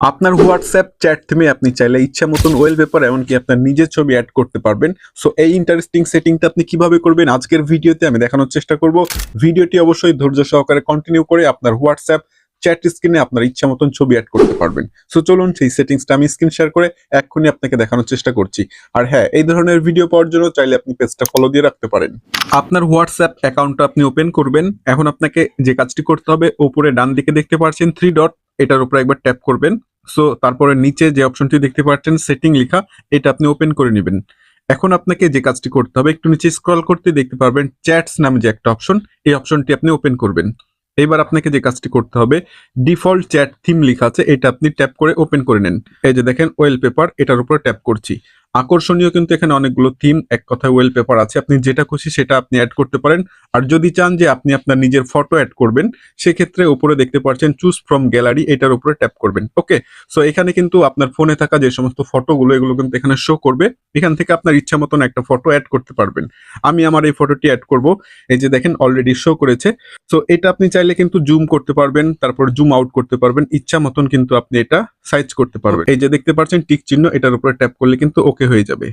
আপনার WhatsApp chat থিমে আপনি চাইলে ইচ্ছা মতন ওয়েল পেপার এমনকি আপনার নিজের ছবি অ্যাড করতে পারবেন। সো এই ইন্টারেস্টিং সেটিংটা আপনি কীভাবে করবেন আজকের ভিডিওতে আমি দেখানোর চেষ্টা করব। ভিডিওটি অবশ্যই ধৈর্য সহকারে কন্টিনিউ করে আপনার হোয়াটসঅ্যাপ চ্যাট স্ক্রিনে আপনার ইচ্ছা মতন ছবি অ্যাড করতে পারবেন। সো চলুন সেই সেটিংসটা আমি স্ক্রিন শেয়ার করে এক্ষুনি আপনাকে দেখানোর চেষ্টা করছি। আর হ্যাঁ এই ধরনের ভিডিও পাওয়ার জন্য চাইলে আপনি পেজটা ফলো দিয়ে রাখতে পারেন। আপনার হোয়াটসঅ্যাপ অ্যাকাউন্টটা আপনি ওপেন করবেন। এখন আপনাকে যে কাজটি করতে হবে, ওপরে ডান দিকে দেখতে পাচ্ছেন থ্রি ডট এটার উপরে একবার ট্যাপ করবেন। সো তারপরে নিচে যে অপশনটি দেখতে পাচ্ছেন সেটিং লেখা, এটা আপনি ওপেন করে নেবেন। এখন আপনাকে যে কাজটি করতে হবে, একটু নিচে স্ক্রল করতে দেখতে পারবেন চ্যাটস নামে যে একটা অপশন এই অপশনটি আপনি ওপেন করবেন। এইবার আপনাকে যে কাজটি করতে হবে ডিফল্ট চ্যাট থিম লেখা আছে, এটা আপনি ট্যাপ করে ওপেন করে নেন। এই যে দেখেন ওয়েল পেপার এটার উপরে ট্যাপ করছি। আকর্ষণীয় কিন্তু এখানে অনেকগুলো থিম এক কথায় ওয়েল পেপার আছে। আপনি যেটা খুশি সেটা আপনি অ্যাড করতে পারেন। আর যদি চান যে আপনি আপনার নিজের ফটো অ্যাড করবেন সেক্ষেত্রে উপরে দেখতে পাচ্ছেন চুজ ফ্রম গ্যালারি এটার উপরে ট্যাপ করবেন। ওকে সো এখানে কিন্তু আপনার ফোনে থাকা যে সমস্ত ফটোগুলো এগুলো কিন্তু এখানে শো করবে। এখান থেকে আপনার ইচ্ছা মতন একটা ফটো অ্যাড করতে পারবেন। আমি আমার এই ফটোটি অ্যাড করব। এই যে দেখেন অলরেডি শো করেছে। সো এটা আপনি চাইলে কিন্তু জুম করতে পারবেন তারপর জুম আউট করতে পারবেন। ইচ্ছা মতন কিন্তু আপনি এটা সাইজ করতে পারবেন। এই যে দেখতে পাচ্ছেন টিক চিহ্ন এটার উপরে ট্যাপ করলে কিন্তু ওকে হয়ে যাবে।